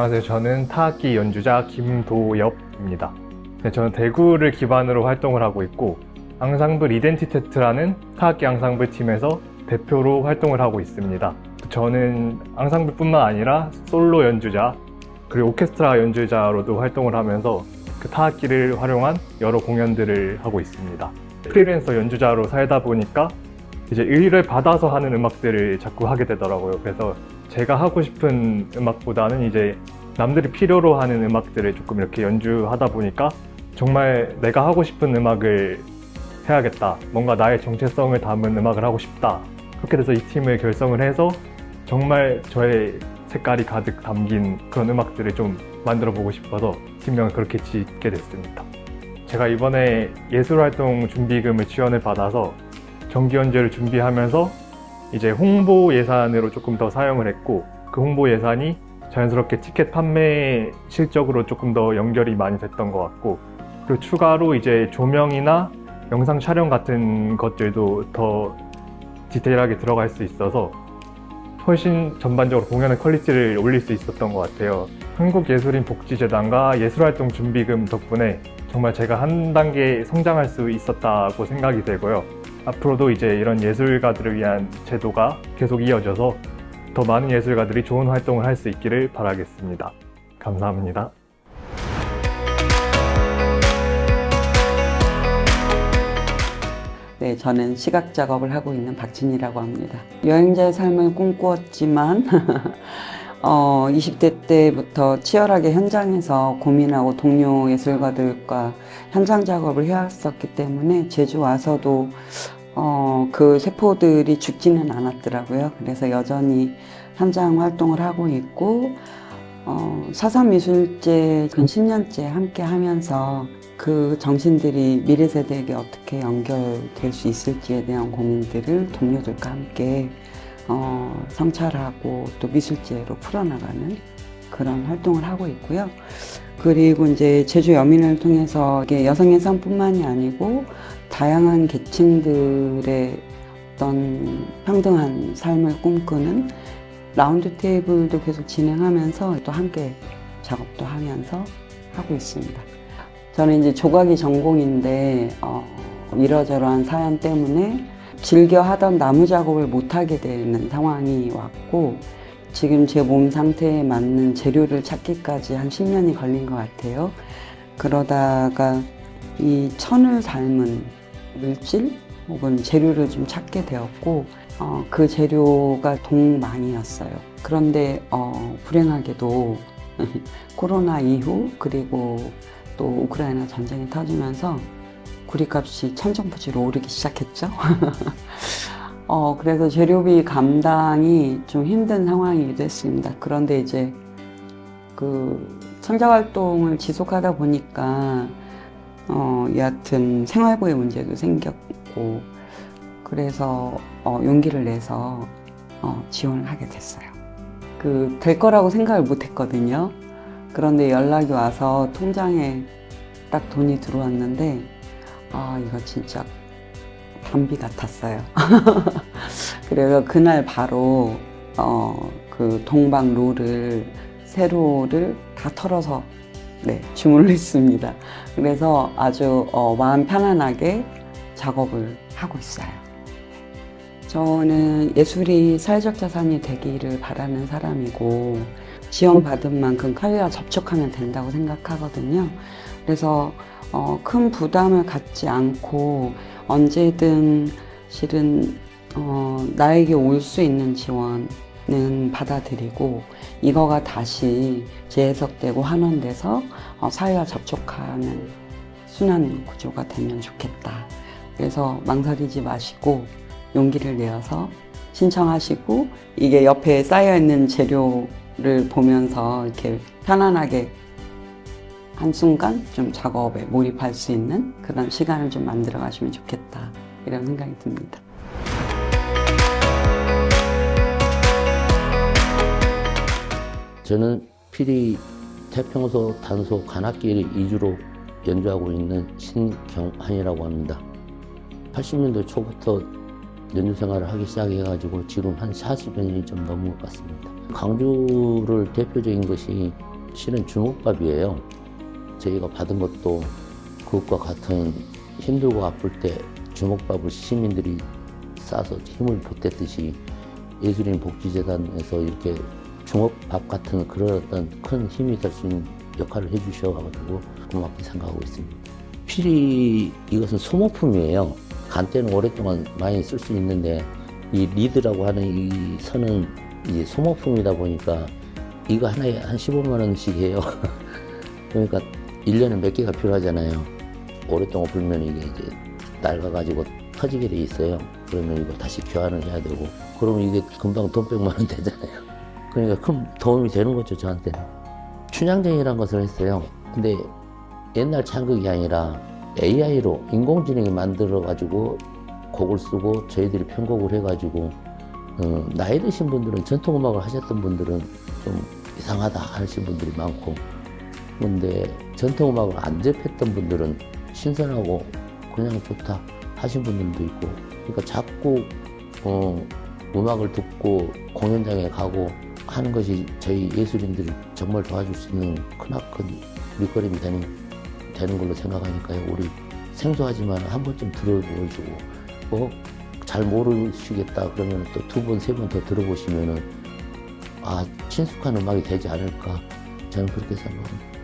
안녕하세요. 저는 타악기 연주자 김도엽입니다. 네, 저는 대구를 기반으로 활동을 하고 있고 앙상블 이덴티테트라는 타악기 앙상블 팀에서 대표로 활동을 하고 있습니다. 저는 앙상블뿐만 아니라 솔로 연주자 그리고 오케스트라 연주자로도 활동을 하면서 그 타악기를 활용한 여러 공연들을 하고 있습니다. 프리랜서 연주자로 살다 보니까 이제 의뢰를 받아서 하는 음악들을 자꾸 하게 되더라고요. 그래서 제가 하고 싶은 음악보다는 이제 남들이 필요로 하는 음악들을 조금 이렇게 연주하다 보니까 정말 내가 하고 싶은 음악을 해야겠다. 뭔가 나의 정체성을 담은 음악을 하고 싶다. 그렇게 돼서 이 팀을 결성을 해서 정말 저의 색깔이 가득 담긴 그런 음악들을 좀 만들어 보고 싶어서 팀명을 그렇게 짓게 됐습니다. 제가 이번에 예술활동 준비금을 지원을 받아서 정기 연주를 준비하면서 이제 홍보 예산으로 조금 더 사용을 했고 그 홍보 예산이 자연스럽게 티켓 판매 실적으로 조금 더 연결이 많이 됐던 것 같고 그리고 추가로 이제 조명이나 영상 촬영 같은 것들도 더 디테일하게 들어갈 수 있어서 훨씬 전반적으로 공연의 퀄리티를 올릴 수 있었던 것 같아요. 한국예술인 복지재단과 예술활동 준비금 덕분에 정말 제가 한 단계 성장할 수 있었다고 생각이 되고요. 앞으로도 이제 이런 예술가들을 위한 제도가 계속 이어져서 더 많은 예술가들이 좋은 활동을 할 수 있기를 바라겠습니다. 감사합니다. 네, 저는 시각 작업을 하고 있는 박진이라고 합니다. 여행자의 삶을 꿈꾸었지만, 어, 20대 때부터 치열하게 현장에서 고민하고 동료 예술가들과 현장 작업을 해왔었기 때문에 제주 와서도 어, 그 세포들이 죽지는 않았더라고요. 그래서 여전히 현장 활동을 하고 있고, 어, 사상미술제 근 10년째 함께 하면서 그 정신들이 미래 세대에게 어떻게 연결될 수 있을지에 대한 고민들을 동료들과 함께 어, 성찰하고 또 미술제로 풀어나가는 그런 활동을 하고 있고요. 그리고 이제 제주 여민을 통해서 이게 여성 예산뿐만이 아니고 다양한 계층들의 어떤 평등한 삶을 꿈꾸는 라운드 테이블도 계속 진행하면서 또 함께 작업도 하면서 하고 있습니다. 저는 이제 조각이 전공인데 어, 이러저러한 사연 때문에 즐겨 하던 나무 작업을 못 하게 되는 상황이 왔고 지금 제 몸 상태에 맞는 재료를 찾기까지 한 10년이 걸린 것 같아요. 그러다가 이 천을 닮은 물질 혹은 재료를 좀 찾게 되었고 어, 그 재료가 동망이었어요. 그런데 어, 불행하게도 코로나 이후 그리고 또 우크라이나 전쟁이 터지면서 구리값이 천정부지로 오르기 시작했죠. 어, 그래서 재료비 감당이 좀 힘든 상황이기도 했습니다. 그런데 이제 그 창작 활동을 지속하다 보니까 어, 여하튼 생활고의 문제도 생겼고 그래서 어, 용기를 내서 어, 지원을 하게 됐어요. 그 될 거라고 생각을 못 했거든요. 그런데 연락이 와서 통장에 딱 돈이 들어왔는데 아 이거 진짜 담비 같았어요. 그래서 그날 바로 어, 그 동방 롤을 세로를 다 털어서 네, 주문을 했습니다. 그래서 아주 어, 마음 편안하게 작업을 하고 있어요. 저는 예술이 사회적 자산이 되기를 바라는 사람이고 지원받은 만큼 칼리와 접촉하면 된다고 생각하거든요. 그래서 어, 큰 부담을 갖지 않고 언제든 실은 어, 나에게 올 수 있는 지원은 받아들이고 이거가 다시 재해석되고 환원돼서 어, 사회와 접촉하는 순환 구조가 되면 좋겠다. 그래서 망설이지 마시고 용기를 내어서 신청하시고 이게 옆에 쌓여 있는 재료를 보면서 이렇게 편안하게 한순간 좀 작업에 몰입할 수 있는 그런 시간을 좀 만들어 가시면 좋겠다. 이런 생각이 듭니다. 저는 PD 태평소 단소 관악기를 2주로 연주하고 있는 신경환이라고 합니다. 80년대 초부터 연주 생활을 하기 시작해가지고 지금 한 40여 년이 좀 넘은 것 같습니다. 강주를 대표적인 것이 실은 주먹밥이에요. 저희가 받은 것도 그것과 같은 힘들고 아플 때 주먹밥을 시민들이 싸서 힘을 보탰듯이 예술인 복지재단에서 이렇게 주먹밥 같은 그런 어떤 큰 힘이 될 수 있는 역할을 해주셔가지고 고맙게 생각하고 있습니다. 필히 이것은 소모품이에요. 간 때는 오랫동안 많이 쓸 수 있는데 이 리드라고 하는 이 선은 이제 소모품이다 보니까 이거 하나에 한 15만 원씩 해요. 그러니까 1년에 몇 개가 필요하잖아요. 오랫동안 불면 이게 이제 낡아가지고 터지게 돼 있어요. 그러면 이거 다시 교환을 해야 되고 그러면 이게 금방 돈 100만 원 되잖아요. 그러니까 큰 도움이 되는 거죠, 저한테는. 춘향전이라는 것을 했어요. 근데 옛날 창극이 아니라 AI로 인공지능이 만들어가지고 곡을 쓰고 저희들이 편곡을 해가지고 어, 나이 드신 분들은 전통음악을 하셨던 분들은 좀 이상하다 하신 분들이 많고 근데 전통음악을 안 접했던 분들은 신선하고 그냥 좋다 하신 분들도 있고 그러니까 자꾸 어, 음악을 듣고 공연장에 가고 하는 것이 저희 예술인들을 정말 도와줄 수 있는 크나큰 밑거름이 되는, 되는 걸로 생각하니까요. 우리 생소하지만 한 번쯤 들어보시고 뭐잘 모르시겠다 그러면 또 두 번, 세 번 더 들어보시면은 아 친숙한 음악이 되지 않을까 저는 그렇게 생각합니다.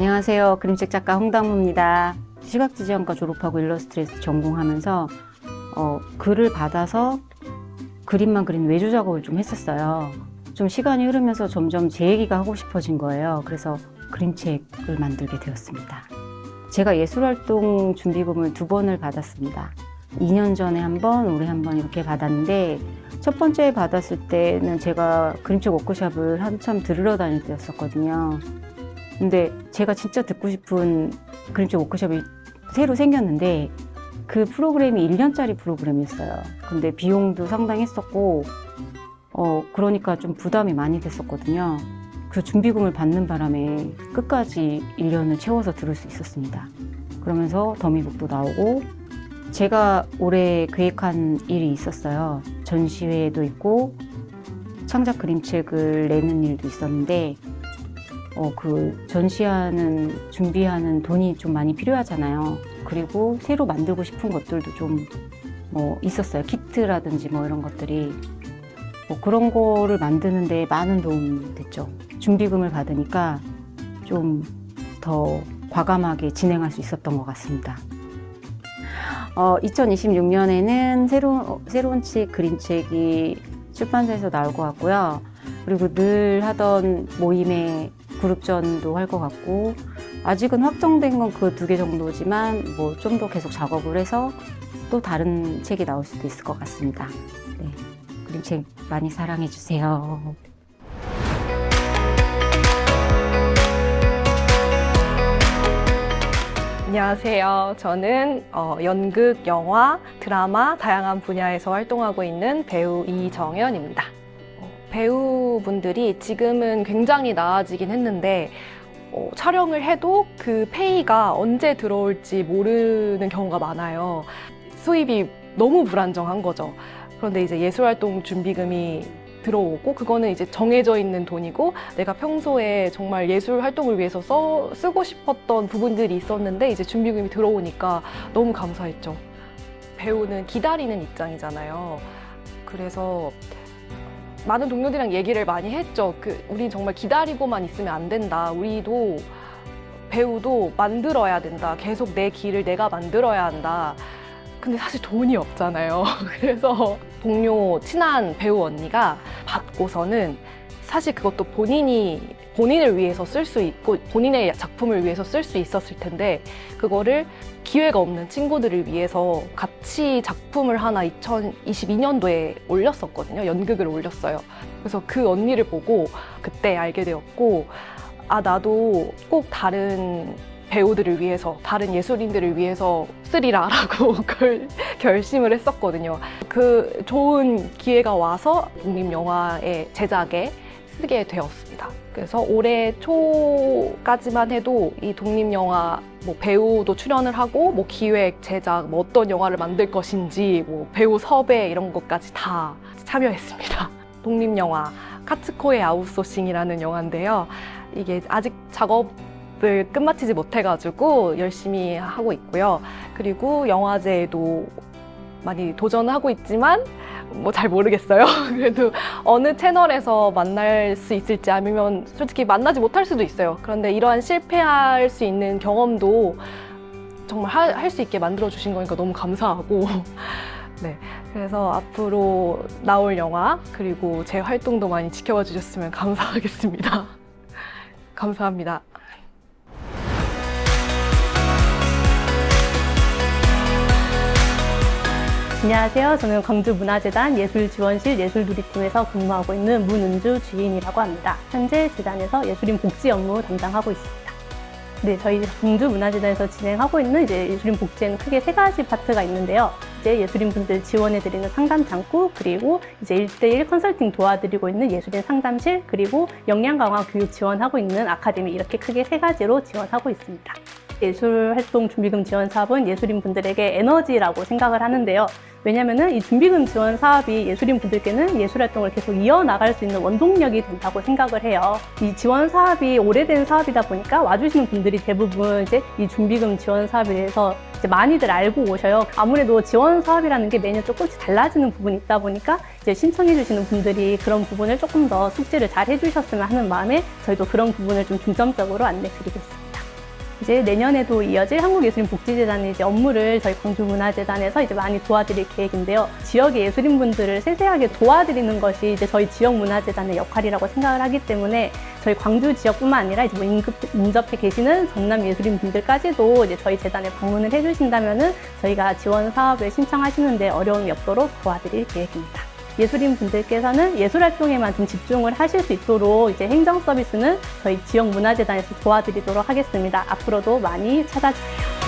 안녕하세요. 그림책 작가 홍당무입니다. 시각지정과 졸업하고 일러스트레이트 전공하면서 어, 글을 받아서 그림만 그린 외주 작업을 좀 했었어요. 좀 시간이 흐르면서 점점 제 얘기가 하고 싶어진 거예요. 그래서 그림책을 만들게 되었습니다. 제가 예술활동 준비금을 두 번을 받았습니다. 2년 전에 한 번, 올해 한 번 이렇게 받았는데 첫 번째 받았을 때는 제가 그림책 워크숍을 한참 들으러 다닐 때였었거든요. 근데 제가 진짜 듣고 싶은 그림책 워크숍이 새로 생겼는데 그 프로그램이 1년짜리 프로그램이었어요. 근데 비용도 상당했었고, 어, 그러니까 좀 부담이 많이 됐었거든요. 그 준비금을 받는 바람에 끝까지 1년을 채워서 들을 수 있었습니다. 그러면서 더미북도 나오고, 제가 올해 계획한 일이 있었어요. 전시회도 있고, 창작 그림책을 내는 일도 있었는데, 어, 그 전시하는 준비하는 돈이 좀 많이 필요하잖아요. 그리고 새로 만들고 싶은 것들도 좀 뭐 있었어요. 키트라든지 뭐 이런 것들이 뭐 그런 거를 만드는데 많은 도움이 됐죠. 준비금을 받으니까 좀 더 과감하게 진행할 수 있었던 것 같습니다. 어, 2026년에는 새로운, 새로운 책, 그림책이 출판사에서 나올 것 같고요. 그리고 늘 하던 모임에 그룹전도 할 것 같고 아직은 확정된 건 그 두 개 정도지만 뭐 좀 더 계속 작업을 해서 또 다른 책이 나올 수도 있을 것 같습니다. 네. 그림책 많이 사랑해 주세요. 안녕하세요. 저는 어, 연극, 영화, 드라마 다양한 분야에서 활동하고 있는 배우 이정현입니다. 어, 배우분들이 지금은 굉장히 나아지긴 했는데 어, 촬영을 해도 그 페이가 언제 들어올지 모르는 경우가 많아요. 수입이 너무 불안정한 거죠. 그런데 이제 예술활동 준비금이 들어오고 그거는 이제 정해져 있는 돈이고 내가 평소에 정말 예술 활동을 위해서 써, 쓰고 싶었던 부분들이 있었는데 이제 준비금이 들어오니까 너무 감사했죠. 배우는 기다리는 입장이잖아요. 그래서 많은 동료들이랑 얘기를 많이 했죠. 그 우리 정말 기다리고만 있으면 안 된다. 우리도 배우도 만들어야 된다. 계속 내 길을 내가 만들어야 한다. 근데 사실 돈이 없잖아요. 그래서 동료 친한 배우 언니가 받고서는 사실 그것도 본인이 본인을 위해서 쓸 수 있고 본인의 작품을 위해서 쓸 수 있었을 텐데 그거를 기회가 없는 친구들을 위해서 같이 작품을 하나 2022년도에 올렸었거든요. 연극을 올렸어요. 그래서 그 언니를 보고 그때 알게 되었고 아 나도 꼭 다른 배우들을 위해서 다른 예술인들을 위해서 쓰리라라고 결, 결심을 했었거든요. 그 좋은 기회가 와서 독립 영화의 제작에 쓰게 되었습니다. 그래서 올해 초까지만 해도 이 독립 영화 뭐 배우도 출연을 하고 뭐 기획, 제작, 뭐 어떤 영화를 만들 것인지 뭐 배우 섭외 이런 것까지 다 참여했습니다. 독립 영화 카츠코의 아웃소싱이라는 영화인데요. 이게 아직 작업 을 끝마치지 못해가지고 열심히 하고 있고요. 그리고 영화제에도 많이 도전하고 있지만 뭐 잘 모르겠어요. 그래도 어느 채널에서 만날 수 있을지 아니면 솔직히 만나지 못할 수도 있어요. 그런데 이러한 실패할 수 있는 경험도 정말 할 수 있게 만들어 주신 거니까 너무 감사하고 네 그래서 앞으로 나올 영화 그리고 제 활동도 많이 지켜봐 주셨으면 감사하겠습니다. 감사합니다. 안녕하세요. 저는 광주문화재단 예술지원실 예술누리팀에서 근무하고 있는 문은주 주인이라고 합니다. 현재 재단에서 예술인 복지 업무 담당하고 있습니다. 네, 저희 광주문화재단에서 진행하고 있는 이제 예술인 복지에는 크게 세 가지 파트가 있는데요. 이제 예술인 분들 지원해드리는 상담 창구, 그리고 이제 1대1 컨설팅 도와드리고 있는 예술인 상담실, 그리고 역량 강화 교육 지원하고 있는 아카데미 이렇게 크게 세 가지로 지원하고 있습니다. 예술활동 준비금 지원 사업은 예술인 분들에게 에너지라고 생각을 하는데요. 왜냐면은 이 준비금 지원 사업이 예술인 분들께는 예술 활동을 계속 이어나갈 수 있는 원동력이 된다고 생각을 해요. 이 지원 사업이 오래된 사업이다 보니까 와주시는 분들이 대부분 이제 이 준비금 지원 사업에 대해서 이제 많이들 알고 오셔요. 아무래도 지원 사업이라는 게 매년 조금씩 달라지는 부분이 있다 보니까 이제 신청해 주시는 분들이 그런 부분을 조금 더 숙지를 잘 해주셨으면 하는 마음에 저희도 그런 부분을 좀 중점적으로 안내 드리겠습니다. 이제 내년에도 이어질 한국예술인복지재단의 이제 업무를 저희 광주문화재단에서 이제 많이 도와드릴 계획인데요. 지역의 예술인분들을 세세하게 도와드리는 것이 이제 저희 지역문화재단의 역할이라고 생각을 하기 때문에 저희 광주 지역뿐만 아니라 이제 뭐 인급, 인접해 계시는 전남 예술인분들까지도 이제 저희 재단에 방문을 해주신다면은 저희가 지원 사업을 신청하시는데 어려움이 없도록 도와드릴 계획입니다. 예술인 분들께서는 예술 활동에만 좀 집중을 하실 수 있도록 이제 행정 서비스는 저희 지역 문화재단에서 도와드리도록 하겠습니다. 앞으로도 많이 찾아주세요.